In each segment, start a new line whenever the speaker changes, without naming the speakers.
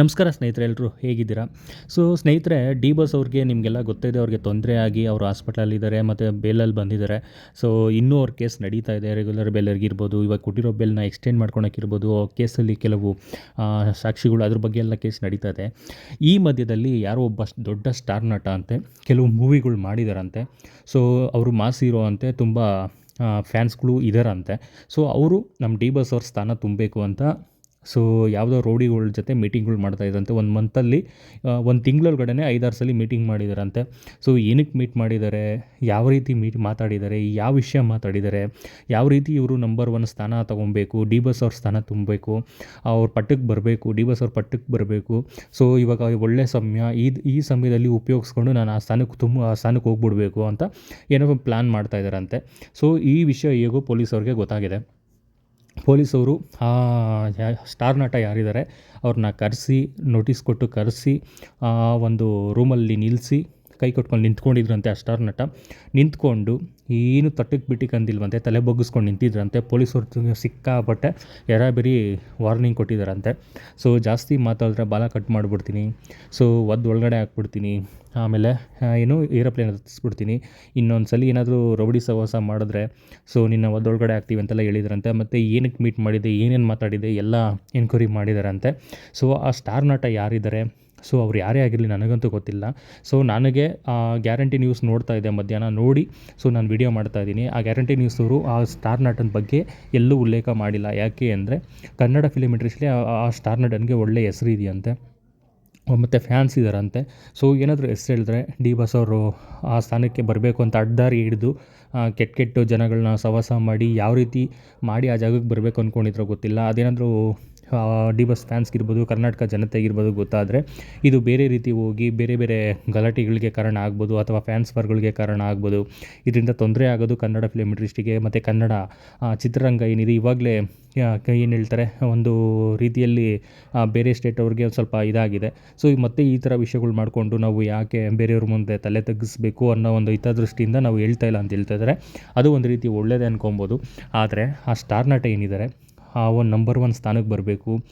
ನಮಸ್ಕಾರ ಸ್ನೇಹಿತರೆ ಎಲ್ಲರೂ ಹೇಗಿದ್ದೀರಾ? ಸೊ ಸ್ನೇಹಿತರೆ ಡಿ ಬಸ್ ಅವ್ರಿಗೆ ನಿಮಗೆಲ್ಲ ಗೊತ್ತಿದೆ, ಅವ್ರಿಗೆ ತೊಂದರೆ ಆಗಿ ಅವರು ಹಾಸ್ಪಿಟಲಲ್ಲಿದ್ದಾರೆ ಮತ್ತು ಬೇಲಲ್ಲಿ ಬಂದಿದ್ದಾರೆ. ಸೊ ಇನ್ನೂ ಅವ್ರ ಕೇಸ್ ನಡೀತಾ ಇದೆ ರೆಗ್ಯುಲರ್ ಬೇಲರ್ಗಿರ್ಬೋದು ಇವಾಗ ಕೊಟ್ಟಿರೋ ಬೇಲ್ನ ಎಕ್ಸ್ಟೆಂಡ್ ಮಾಡ್ಕೊಳಕ್ಕಿರ್ಬೋದು ಕೇಸಲ್ಲಿ ಕೆಲವು ಸಾಕ್ಷಿಗಳು ಅದ್ರ ಬಗ್ಗೆ ಎಲ್ಲ ಕೇಸ್ ನಡೀತಾ ಇದೆ. ಈ ಮಧ್ಯದಲ್ಲಿ ಯಾರೋ ಒಬ್ಬ ದೊಡ್ಡ ಸ್ಟಾರ್ ನಟ ಅಂತೆ, ಕೆಲವು ಮೂವಿಗಳು ಮಾಡಿದಾರಂತೆ. ಸೊ ಅವರು ಮಾಸ್ ಅಂತೆ, ತುಂಬ ಫ್ಯಾನ್ಸ್ಗಳು ಇದ್ದಾರಂತೆ ಸೊ ಅವರು ನಮ್ಮ ಡಿ ಬಸ್ ಅವ್ರ ಸ್ಥಾನ ತುಂಬಬೇಕು ಅಂತ ಸೊ ಯಾವುದೋ ರೌಡಿಗಳ ಜೊತೆ ಮೀಟಿಂಗ್ಗಳು ಮಾಡ್ತಾ ಇದ್ರಂತೆ. ಒಂದು ಮಂತಲ್ಲಿ ಒಂದು ತಿಂಗಳೊಳಗಡೆ ಐದಾರು ಸಲ ಮೀಟಿಂಗ್ ಮಾಡಿದಾರಂತೆ. ಸೊ ಏನಕ್ಕೆ ಮೀಟ್ ಮಾಡಿದ್ದಾರೆ ಯಾವ ರೀತಿ ಮೀಟ್ ಮಾತಾಡಿದ್ದಾರೆ ಯಾವ ವಿಷಯ ಮಾತಾಡಿದ್ದಾರೆ ಯಾವ ರೀತಿ ಇವರು ನಂಬರ್ ಒನ್ ಸ್ಥಾನ ತೊಗೊಬೇಕು? ಡಿ ಬಸ್ ಅವ್ರ ಸ್ಥಾನ ತುಂಬಬೇಕು? ಅವ್ರ ಪಟ್ಟಕ್ಕೆ ಬರಬೇಕು? ಡಿ ಬಸ್ ಅವ್ರ ಪಟ್ಟಕ್ಕೆ ಬರಬೇಕು? ಸೊ ಇವಾಗ ಒಳ್ಳೆ ಸಮಯ, ಈ ಈ ಸಮಯದಲ್ಲಿ ಉಪಯೋಗಿಸ್ಕೊಂಡು ನಾನು ಆ ಸ್ಥಾನಕ್ಕೆ ತುಂಬ, ಆ ಸ್ಥಾನಕ್ಕೆ ಹೋಗ್ಬಿಡ್ಬೇಕು ಅಂತ ಏನೋ ಪ್ಲ್ಯಾನ್ ಮಾಡ್ತಾ ಇದ್ದಾರಂತೆ ಸೊ ಈ ವಿಷಯ ಹೇಗೋ ಪೊಲೀಸವ್ರಿಗೆ ಗೊತ್ತಾಗಿದೆ. ಪೊಲೀಸವರು ಆ ಸ್ಟಾರ್ ನಟ ಯಾರಿದ್ದಾರೆ ಅವ್ರನ್ನ ಕರೆಸಿ ನೋಟಿಸ್ ಕೊಟ್ಟು ಕರೆಸಿ ಒಂದು ರೂಮಲ್ಲಿ ನಿಲ್ಲಿಸಿ ಕೈ ಕೊಟ್ಕೊಂಡು ನಿಂತ್ಕೊಂಡಿದ್ರಂತೆ ಆ ಸ್ಟಾರ್ ನಟ. ನಿಂತ್ಕೊಂಡು ಏನು ತಟ್ಟಕ್ಕೆ ಬಿಟ್ಟಿಗೆ ಅಂದಿಲ್ವಂತೆ, ತಲೆ ಬಗ್ಗಿಸ್ಕೊಂಡು ನಿಂತಿದ್ರಂತೆ. ಪೊಲೀಸರು ಸಿಕ್ಕಾಪಟ್ಟೆ ಎರಾಬಿರಿ ವಾರ್ನಿಂಗ್ ಕೊಟ್ಟಿದ್ದಾರಂತೆ. ಸೊ, ಜಾಸ್ತಿ ಮಾತಾಡಿದ್ರೆ ಬಾಲ ಕಟ್ ಮಾಡಿಬಿಡ್ತೀನಿ. ಸೊ, ಒದ್ದು ಒಳಗಡೆ ಹಾಕ್ಬಿಡ್ತೀನಿ. ಆಮೇಲೆ ಏನು ಏರೋಪ್ಲೇನ್ ಹತ್ತಿಸ್ಬಿಡ್ತೀನಿ ಇನ್ನೊಂದು ಸಲ ಏನಾದರೂ ರೌಡಿ ಸವಾಸ ಮಾಡಿದ್ರೆ, ಸೊ, ನಿನ್ನ ಒದ್ದೊಳಗಡೆ ಹಾಕ್ತೀವಿ ಅಂತೆಲ್ಲ ಹೇಳಿದ್ರಂತೆ. ಮತ್ತು ಏನಕ್ಕೆ ಮೀಟ್ ಮಾಡಿದೆ, ಏನೇನು ಮಾತಾಡಿದೆ, ಎಲ್ಲ ಎನ್ಕ್ವೈರಿ ಮಾಡಿದಾರಂತೆ ಸೊ, ಆ ಸ್ಟಾರ್ ನಟ ಯಾರಿದ್ದಾರೆ? ಸೊ ಅವ್ರು ಯಾರೇ ಆಗಿರಲಿ ನನಗಂತೂ ಗೊತ್ತಿಲ್ಲ. ಸೊ ನನಗೆ, ಆ ಗ್ಯಾರಂಟಿ ನ್ಯೂಸ್ ನೋಡ್ತಾ ಇದ್ದೆ ಮಧ್ಯಾಹ್ನ ನೋಡಿ. ಸೊ ನಾನು ವಿಡಿಯೋ ಮಾಡ್ತಾ ಇದ್ದೀನಿ. ಆ ಗ್ಯಾರಂಟಿ ನ್ಯೂಸ್ ಅವರು ಆ ಸ್ಟಾರ್ ನಟನ ಬಗ್ಗೆ ಎಲ್ಲೂ ಉಲ್ಲೇಖ ಮಾಡಿಲ್ಲ. ಯಾಕೆ ಅಂದರೆ, ಕನ್ನಡ ಫಿಲಿಮ್ ಇಂಡಸ್ಟ್ರಿಲಿ ಆ ಸ್ಟಾರ್ ನಟನ್ಗೆ ಒಳ್ಳೆಯ ಹೆಸರು ಇದೆಯಂತೆ. ಮತ್ತು ಫ್ಯಾನ್ಸ್ ಇದ್ದಾರಂತೆ ಸೊ ಏನಾದರೂ ಹೆಸರು ಹೇಳಿದ್ರೆ, ಡಿ ಬಸ್ ಅವರು ಆ ಸ್ಥಾನಕ್ಕೆ ಬರಬೇಕು ಅಂತ ಅಡ್ಡದಾರಿ ಹಿಡಿದು ಕೆಟ್ಟ ಕೆಟ್ಟ ಜನಗಳನ್ನ ಸವಾಸ ಮಾಡಿ, ಯಾವ ರೀತಿ ಮಾಡಿ ಆ ಜಾಗಕ್ಕೆ ಬರಬೇಕು ಅಂದ್ಕೊಂಡಿದ್ರೋ ಗೊತ್ತಿಲ್ಲ. ಅದೇನಾದರೂ ಡಿ ಬಸ್ ಫ್ಯಾನ್ಸ್ಗಿರ್ಬೋದು ಕರ್ನಾಟಕ ಜನತೆಗಿರ್ಬೋದು ಗೊತ್ತಾದರೆ ಇದು ಬೇರೆ ರೀತಿ ಹೋಗಿ ಬೇರೆ ಬೇರೆ ಗಲಾಟೆಗಳಿಗೆ ಕಾರಣ ಆಗ್ಬೋದು ಅಥವಾ ಫ್ಯಾನ್ಸ್ ವರ್ಗಳಿಗೆ ಕಾರಣ ಆಗ್ಬೋದು. ಇದರಿಂದ ತೊಂದರೆ ಆಗೋದು ಕನ್ನಡ ಫಿಲಮ್ ಇಂಡಸ್ಟ್ರಿಗೆ ಮತ್ತು ಕನ್ನಡ ಚಿತ್ರರಂಗ ಏನಿದೆ, ಇವಾಗಲೇ ಏನು ಹೇಳ್ತಾರೆ, ಒಂದು ರೀತಿಯಲ್ಲಿ ಬೇರೆ ಸ್ಟೇಟ್ ಅವ್ರಿಗೆ ಒಂದು ಸ್ವಲ್ಪ ಇದಾಗಿದೆ. ಸೊ ಮತ್ತೆ ಈ ಥರ ವಿಷಯಗಳು ಮಾಡಿಕೊಂಡು ನಾವು ಯಾಕೆ ಬೇರೆಯವ್ರ ಮುಂದೆ ತಲೆ ತಗ್ಗಿಸ್ಬೇಕು ಅನ್ನೋ ಒಂದು ಹಿತದೃಷ್ಟಿಯಿಂದ ನಾವು ಹೇಳ್ತಾ ಇಲ್ಲ ಅಂತ ಹೇಳ್ತಾ ಇದ್ದಾರೆ ಅದು ಒಂದು ರೀತಿ ಒಳ್ಳೆಯದೇ ಅನ್ಕೊಬೋದು. ಆದರೆ ಆ ಸ್ಟಾರ್ ನಟ ಏನಿದ್ದಾರೆ ಆ ಒಂದು ನಂಬರ್ ಒನ್ ಸ್ಥಾನಕ್ಕೆ ಬರಬೇಕು.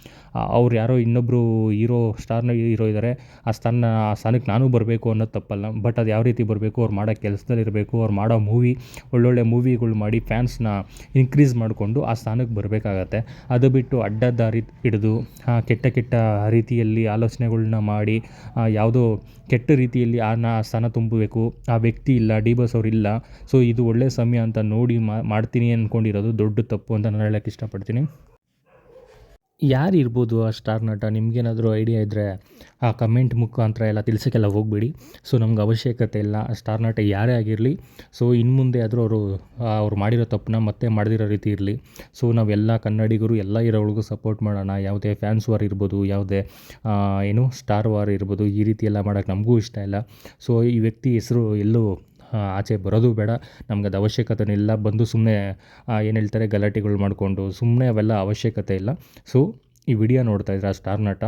ಅವ್ರು ಯಾರೋ ಇನ್ನೊಬ್ಬರು ಹೀರೋ ಸ್ಟಾರ್ನ ಹೀರೋ ಇದ್ದಾರೆ ಆ ಸ್ಥಾನ ಆ ಸ್ಥಾನಕ್ಕೆ ನಾನು ಬರಬೇಕು ಅನ್ನೋದು ತಪ್ಪಲ್ಲ. ಬಟ್ ಅದು ಯಾವ ರೀತಿ ಬರಬೇಕು ಅವ್ರು ಮಾಡೋ ಕೆಲಸದಲ್ಲಿರಬೇಕು ಅವ್ರು ಮಾಡೋ ಮೂವಿ ಒಳ್ಳೊಳ್ಳೆ ಮೂವಿಗಳು ಮಾಡಿ ಫ್ಯಾನ್ಸ್ನ ಇನ್ಕ್ರೀಸ್ ಮಾಡಿಕೊಂಡು ಆ ಸ್ಥಾನಕ್ಕೆ ಬರಬೇಕಾಗತ್ತೆ. ಅದು ಬಿಟ್ಟು ಅಡ್ಡದಾರಿ ಹಿಡಿದು ಆ, ಕೆಟ್ಟ ಕೆಟ್ಟ ರೀತಿಯಲ್ಲಿ ಆಲೋಚನೆಗಳ್ನ ಮಾಡಿ ಯಾವುದೋ ಕೆಟ್ಟ ರೀತಿಯಲ್ಲಿ ಆ ನಾ ಸ್ಥಾನ ತುಂಬಬೇಕು. ಆ ವ್ಯಕ್ತಿ ಇಲ್ಲ ಡಿ ಬಸ್ ಅವ್ರು ಇಲ್ಲ. ಸೊ ಇದು ಒಳ್ಳೆಯ ಸಮಯ ಅಂತ ನೋಡಿ ಮಾಡ್ತೀನಿ ಅಂದ್ಕೊಂಡಿರೋದು ದೊಡ್ಡ ತಪ್ಪು ಅಂತ ನಾನು ಹೇಳೋಕ್ಕೆ ಇಷ್ಟಪಡ್ತೀನಿ. ಯಾರು ಇರ್ಬೋದು ಆ ಸ್ಟಾರ್ ನಟ? ನಿಮಗೇನಾದರೂ ಐಡಿಯಾ ಇದ್ದರೆ ಆ ಕಮೆಂಟ್ ಮುಖಾಂತರ ಎಲ್ಲ ತಿಳಿಸೋಕ್ಕೆಲ್ಲ ಹೋಗಬೇಡಿ. ಸೊ ನಮ್ಗೆ ಅವಶ್ಯಕತೆ ಇಲ್ಲ. ಆ ಸ್ಟಾರ್ ನಟ ಯಾರೇ ಆಗಿರಲಿ. ಸೊ ಇನ್ನು ಮುಂದೆ ಆದರೂ ಅವರು ಅವ್ರು ಮಾಡಿರೋ ತಪ್ಪನ್ನ ಮತ್ತೆ ಮಾಡದಿರೋ ರೀತಿ ಇರಲಿ. ಸೊ ನಾವೆಲ್ಲ ಕನ್ನಡಿಗರು, ಎಲ್ಲ ಇರೋವ್ರಿಗೂ ಸಪೋರ್ಟ್ ಮಾಡೋಣ. ಯಾವುದೇ ಫ್ಯಾನ್ಸ್ ವಾರ್ ಇರ್ಬೋದು, ಯಾವುದೇ ಏನು ಸ್ಟಾರ್ ವಾರ್ ಇರ್ಬೋದು, ಈ ರೀತಿ ಎಲ್ಲ ಮಾಡೋಕ್ಕೆ ನಮಗೂ ಇಷ್ಟ ಇಲ್ಲ. ಸೊ ಈ ವ್ಯಕ್ತಿ ಹೆಸರು ಎಲ್ಲೂ ಆಚೆ ಬರೋದು ಬೇಡ. ನಮ್ಗೆ ಅದು ಅವಶ್ಯಕತೆ ಇಲ್ಲ. ಬಂದು ಸುಮ್ಮನೆ ಏನು ಹೇಳ್ತಾರೆ, ಗಲಾಟೆಗಳು ಮಾಡಿಕೊಂಡು ಸುಮ್ಮನೆ ಅವೆಲ್ಲ ಅವಶ್ಯಕತೆ ಇಲ್ಲ. ಸೊ ಈ ವಿಡಿಯೋ ನೋಡ್ತಾ ಇದ್ರೆ ಆ ಸ್ಟಾರ್ ನಟ?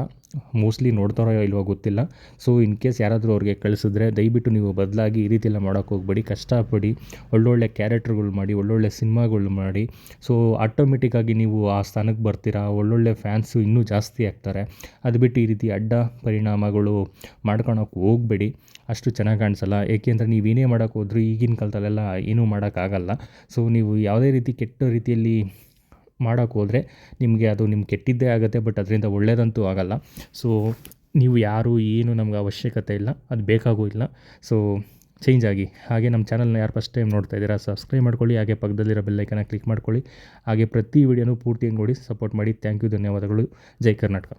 ಮೋಸ್ಟ್ಲಿ ನೋಡ್ತಾರೋ ಇಲ್ವೋ ಗೊತ್ತಿಲ್ಲ. ಸೊ ಇನ್ ಕೇಸ್ ಯಾರಾದರೂ ಅವ್ರಿಗೆ ಕಳಿಸಿದ್ರೆ ದಯವಿಟ್ಟು ನೀವು ಬದಲಾಗಿ ಈ ರೀತಿಯೆಲ್ಲ ಎಲ್ಲ ಮಾಡೋಕ್ಕೆ ಹೋಗ್ಬೇಡಿ. ಕಷ್ಟಪಡಿ ಒಳ್ಳೊಳ್ಳೆ ಕ್ಯಾರೆಕ್ಟರ್ಗಳು ಮಾಡಿ, ಒಳ್ಳೊಳ್ಳೆ ಸಿನಿಮಾಗಳು ಮಾಡಿ. ಸೊ ಆಟೋಮೆಟಿಕ್ಕಾಗಿ ನೀವು ಆ ಸ್ಥಾನಕ್ಕೆ ಬರ್ತೀರಾ? ಒಳ್ಳೊಳ್ಳೆ ಫ್ಯಾನ್ಸು ಇನ್ನೂ ಜಾಸ್ತಿ ಆಗ್ತಾರೆ. ಅದು ಬಿಟ್ಟು ಈ ರೀತಿ ಅಡ್ಡ ಪರಿಣಾಮಗಳು ಮಾಡ್ಕೊಳಕ್ಕೆ ಹೋಗಬೇಡಿ. ಅಷ್ಟು ಚೆನ್ನಾಗಿ ಕಾಣಿಸಲ್ಲ. ಏಕೆಂದರೆ ನೀವು ಏನೇ ಮಾಡೋಕ್ಕೆ ಹೋದ್ರೂ ಈಗಿನ ಕಾಲದಲ್ಲೆಲ್ಲ ಏನೂ ಮಾಡೋಕ್ಕಾಗಲ್ಲ ಸೊ ನೀವು ಯಾವುದೇ ರೀತಿ ಕೆಟ್ಟ ರೀತಿಯಲ್ಲಿ ಮಾಡೋಕ್ಕೆ ಹೋದರೆ ನಿಮಗೆ ಅದು ನಿಮ್ಗೆ ಕೆಟ್ಟಿದ್ದೇ ಆಗುತ್ತೆ ಬಟ್ ಅದರಿಂದ ಒಳ್ಳೆಯದಂತೂ ಆಗಲ್ಲ. ಸೊ ನೀವು ಯಾರು, ಏನು ನಮ್ಗೆ ಅವಶ್ಯಕತೆ ಇಲ್ಲ, ಅದು ಬೇಕಾಗೂ ಇಲ್ಲ. ಸೊ ಚೇಂಜ್ ಆಗಿ. ಹಾಗೆ ನಮ್ಮ ಚಾನಲ್ನ ಯಾರು ಫಸ್ಟ್ ಟೈಮ್ ನೋಡ್ತಾ ಇದ್ದೀರಾ ಸಬ್ಸ್ಕ್ರೈಬ್ ಮಾಡ್ಕೊಳ್ಳಿ. ಹಾಗೆ ಪಕ್ಕದಲ್ಲಿರೋ ಬೆಲ್ಲೈಕನ್ನ ಕ್ಲಿಕ್ ಮಾಡ್ಕೊಳ್ಳಿ. ಹಾಗೆ ಪ್ರತಿ ವೀಡಿಯೋನೂ ಪೂರ್ತಿ ನೋಡಿ ಸಪೋರ್ಟ್ ಮಾಡಿ. ಥ್ಯಾಂಕ್ ಯು ಧನ್ಯವಾದಗಳು. ಜೈ ಕರ್ನಾಟಕ.